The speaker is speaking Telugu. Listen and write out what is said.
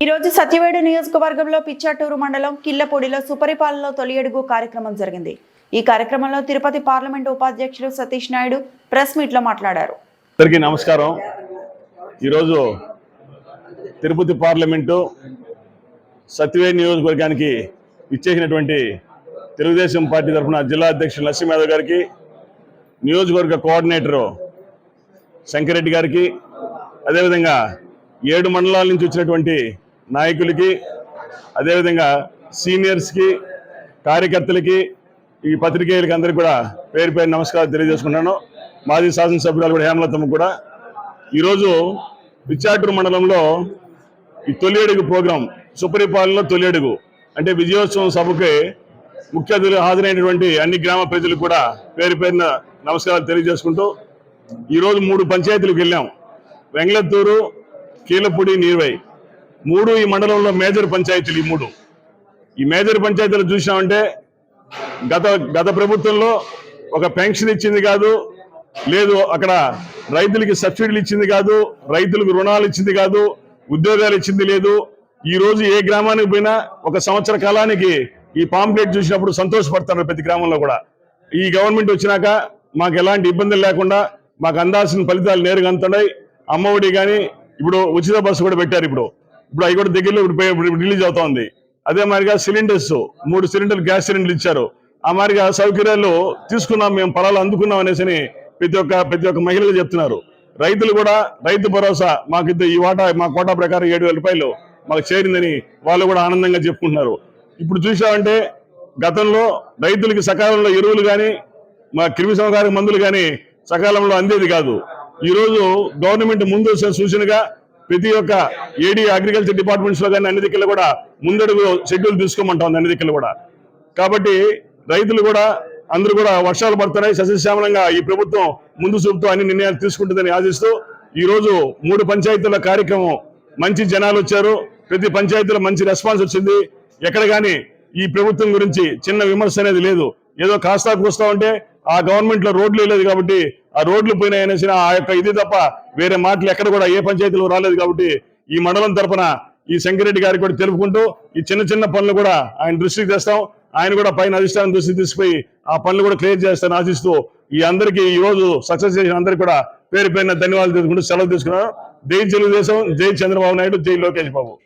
ఈ రోజు సత్యవేడు నియోజకవర్గంలో పిచ్చాటూరు మండలం కిల్లపూడిలో సుపరిపాలనలో తొలి అడుగు కార్యక్రమం జరిగింది. ఈ కార్యక్రమంలో తిరుపతి పార్లమెంటు ఉపాధ్యక్షులు సతీష్ నాయుడు ప్రెస్ మీట్లో మాట్లాడారు. అందరికీ నమస్కారం. ఈరోజు తిరుపతి పార్లమెంటు సత్యవేడ్ నియోజకవర్గానికి ఇచ్చేసినటువంటి తెలుగుదేశం పార్టీ తరఫున జిల్లా అధ్యక్షుడు లక్ష్మీ యాదవ్ గారికి నియోజకవర్గ కోఆర్డినేటరు శంకరెడ్డి గారికి అదేవిధంగా ఏడు మండలాల నుంచి వచ్చినటువంటి నాయకులకి అదేవిధంగా సీనియర్స్కి కార్యకర్తలకి ఈ పత్రికేయులకి అందరికీ కూడా పేరు పేరు నమస్కారం తెలియజేసుకుంటాను మాజీ శాసనసభ్యురాలు కూడా హేమలతమ్మ కూడా. ఈరోజు విచ్చాటూరు మండలంలో ఈ తొలి అడుగు ప్రోగ్రాం సుపరిపాలనలో తొలి అడుగు అంటే విజయోత్సవం సభకి ముఖ్య అతిథులు హాజరైనటువంటి అన్ని గ్రామ ప్రజలకు కూడా పేరు పేరున నమస్కారాలు తెలియజేసుకుంటూ ఈరోజు మూడు పంచాయతీలకు వెళ్ళాం. వెంగళత్తూరు కీలపూడి నీర్వై. మూడు ఈ మండలంలో మేజర్ పంచాయతీలు ఈ మూడు. ఈ మేజర్ పంచాయతీలు చూసినామంటే గత గత ప్రభుత్వంలో ఒక పెన్షన్ ఇచ్చింది కాదు లేదు అక్కడ రైతులకి సబ్సిడీలు ఇచ్చింది కాదు రైతులకు రుణాలు ఇచ్చింది కాదు ఉద్యోగాలు ఇచ్చింది లేదు. ఈ రోజు ఏ గ్రామానికి పోయినా ఒక సంవత్సర కాలానికి ఈ పాంప్లెట్ చూసినప్పుడు సంతోషపడతారు ప్రతి గ్రామంలో కూడా. ఈ గవర్నమెంట్ వచ్చినాక మాకు ఎలాంటి ఇబ్బందులు లేకుండా మాకు అందాల్సిన ఫలితాలు నేరుగా అందుతున్నాయి. అమ్మఒడి కానీ ఇప్పుడు ఉచిత బస్సు కూడా పెట్టారు ఇప్పుడు. ఇప్పుడు అవి కూడా దగ్గరలో ఇప్పుడు పోయి- ఇప్పుడు రిలీజ్ అవుతోంది. అదే మాదిరిగా సిలిండర్స్ మూడు సిలిండర్లు గ్యాస్ సిలిండర్లు ఇచ్చారు. ఆ మాదిరిగా సౌకర్యాలు తీసుకున్నాం మేము ఫలాలు అందుకున్నాం అనేసి ప్రతి ఒక్క ప్రతి ఒక్క మహిళలు చెప్తున్నారు. రైతులు కూడా రైతు భరోసా మాకు ఇద్దరు ఈ వాటా మా కోటా ప్రకారం ఏడు వేల రూపాయలు మాకు చేరిందని వాళ్ళు కూడా ఆనందంగా చెప్పుకుంటున్నారు. ఇప్పుడు చూసామంటే గతంలో రైతులకి సకాలంలో ఎరువులు కానీ మా క్రిమి సంహారక మందులు కానీ సకాలంలో అందేది కాదు. ఈ రోజు గవర్నమెంట్ ముందు సూచనగా ప్రతి ఒక్క ఏడీ అగ్రికల్చర్ డిపార్ట్మెంట్స్లో కానీ అన్ని దిక్కులు కూడా ముందడుగు షెడ్యూల్ తీసుకోమంటా ఉంది అన్ని దిక్కులు కూడా. కాబట్టి రైతులు కూడా అందరూ కూడా వర్షాలు పడుతున్నాయి. సస్యశ్యామలంగా ఈ ప్రభుత్వం ముందు చూపుతూ అన్ని నిర్ణయాలు తీసుకుంటుందని ఆశిస్తూ ఈ రోజు మూడు పంచాయతీల కార్యక్రమం మంచి జనాలు వచ్చారు. ప్రతి పంచాయతీలో మంచి రెస్పాన్స్ వచ్చింది. ఎక్కడ కానీ ఈ ప్రభుత్వం గురించి చిన్న విమర్శ అనేది లేదు. ఏదో కాస్తా కూస్తా ఉంటే ఆ గవర్నమెంట్లో రోడ్లు లేదు కాబట్టి ఆ రోడ్లు పోయినాయి ఆ యొక్క ఇది తప్ప వేరే మాటలు ఎక్కడ కూడా ఏ పంచాయతీలో రాలేదు కాబట్టి ఈ మండలం తరఫున ఈ శంకరెడ్డి గారికి కూడా తెలుపుకుంటూ ఈ చిన్న చిన్న పనులు కూడా ఆయన దృష్టికి తెస్తాం. ఆయన కూడా పైన అధిష్టానం దృష్టికి తీసుకుపోయి ఆ పనులు కూడా క్లియర్ చేస్తాను ఆశిస్తూ ఈ అందరికీ ఈ రోజు సక్సెస్ చేసిన అందరికీ కూడా పేరు పేరున ధన్యవాదాలు తెలుసుకుంటూ సెలవు తీసుకున్నాను. జై తెలుగుదేశం జై చంద్రబాబు నాయుడు జై లోకేష్ బాబు.